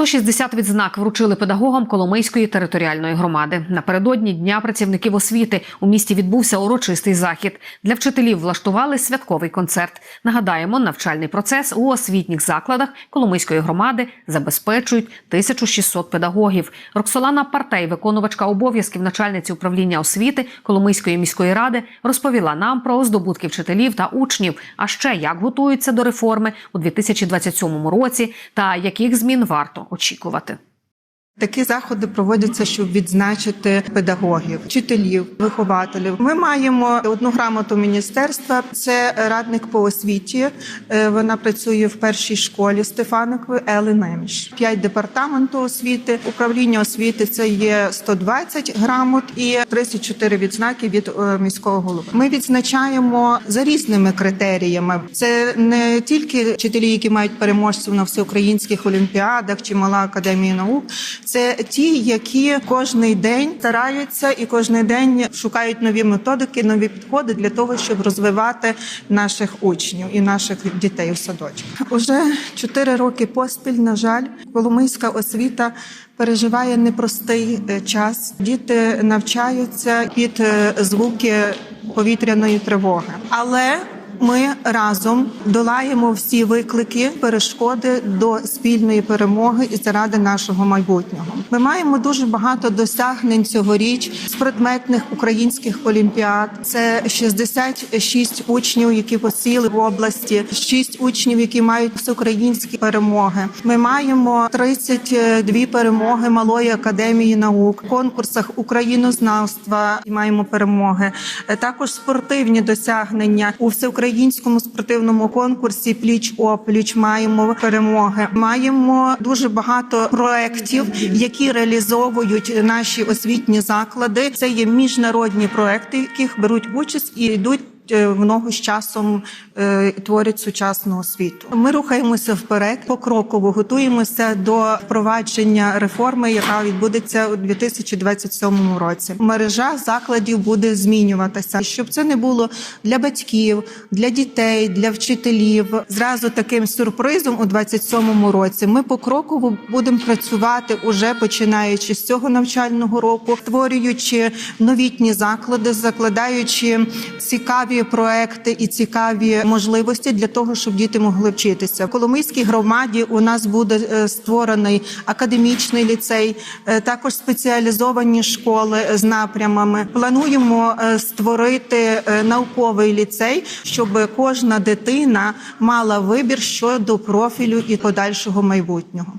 160 відзнак вручили педагогам Коломийської територіальної громади. Напередодні дня працівників освіти у місті відбувся урочистий захід. Для вчителів влаштували святковий концерт. Нагадаємо, навчальний процес у освітніх закладах Коломийської громади забезпечують 1600 педагогів. Роксолана Партей, виконувачка обов'язків начальниці управління освіти Коломийської міської ради, розповіла нам про здобутки вчителів та учнів, а ще як готуються до реформи у 2027 році та яких змін варто очікувати. Такі заходи проводяться, щоб відзначити педагогів, вчителів, вихователів. Ми маємо одну грамоту міністерства. Це радник по освіті. Е, Вона працює в першій школі Стефаникової Ели Неміш. П'ять департаменту освіти. Управління освіти це є 120 грамот і 34 відзнаки від е, міського голови. Ми відзначаємо за різними критеріями. Це не тільки вчителі, які мають переможців на всеукраїнських олімпіадах чи мала академія наук. Це ті, які кожний день стараються і кожний день шукають нові методики, нові підходи для того, щоб розвивати наших учнів і наших дітей у садочках. Уже чотири роки поспіль, на жаль, Коломийська освіта переживає непростий е, час. Діти навчаються під е, звуки повітряної тривоги, але ми разом долаємо всі виклики, перешкоди до спільної перемоги і заради нашого майбутнього. Ми маємо дуже багато досягнень цьогоріч з предметних українських олімпіад. Це 66 учнів, які посіли в області, 6 учнів, які мають всеукраїнські перемоги. Ми маємо 32 перемоги малої академії наук, в конкурсах українознавства і маємо перемоги. Е, Також спортивні досягнення у всеукраїнському спортивному конкурсі пліч опліч маємо перемоги. Маємо дуже багато проєктів, які реалізовують наші освітні заклади. Це є міжнародні проекти, в яких беруть участь і йдуть. Е, В ногу з часом е, творять сучасну освіту. Ми рухаємося вперед, покроково готуємося до впровадження реформи, яка відбудеться у 2027 році. Мережа закладів буде змінюватися, щоб це не було для батьків, для дітей, для вчителів. Зразу таким сюрпризом у 2027 році ми покроково будемо працювати уже починаючи з цього навчального року, створюючи новітні заклади, закладаючи цікаві проекти і цікаві можливості для того, щоб діти могли вчитися. В Коломийській громаді у нас буде е, створений академічний ліцей, е, також спеціалізовані школи з напрямами. Плануємо е, створити науковий ліцей, щоб кожна дитина мала вибір щодо профілю і подальшого майбутнього.